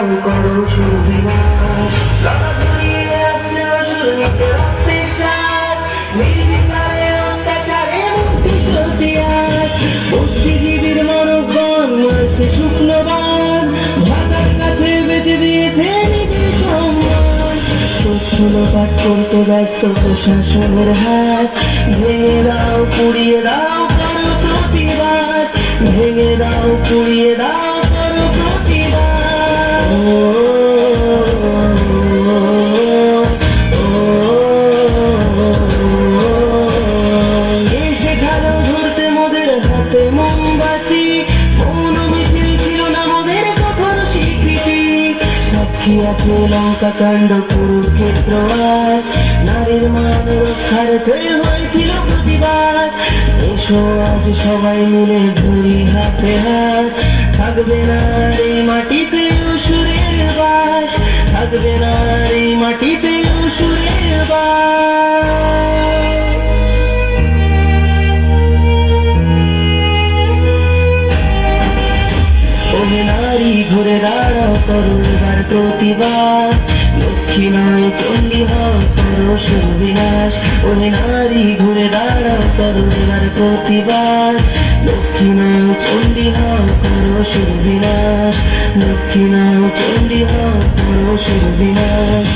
দাও করো সুবিনাশ লড়া ঝুলিয়ে আসছে অসুর নিতে রক্তে সার নির্বিচারে অত্যাচারে মুক্তি সত্যি আজ বুদ্ধিজীবীর মনোবল মারছে শুকনো বান ভাতার কাছে বেঁচে দিয়েছে নিজের সম্মান সচ্ছল পাঠ করতে ব্যস্ত প্রশাসনের হাত ভেঙে দাও পুড়িয়ে দাও করো প্রতিবাদ ভেঙে দাও মোমবাতি, মৌন মিছিল ছিল না লঙ্কা কাণ্ড কুরুক্ষেত্র আজ নারীর মান রক্ষার্থে হয়েছিল প্রতিবাদ। এসো আজ সবাই মিলে ধরি হাতে হাত। থাকবে না ঘুরে দাঁড়াও করো এবার প্রতিবাদ। লক্ষ্মী নয় চন্ডী হও, করো সর্বিনাশ ওহে নারী, ঘুরে দাঁড়াও করো এবার প্রতিবাদ। লক্ষ্মী নয় চন্ডী হও, করো সর্বিনাশ লক্ষ্মী নয় চন্ডী হও, করো সর্বিনাশ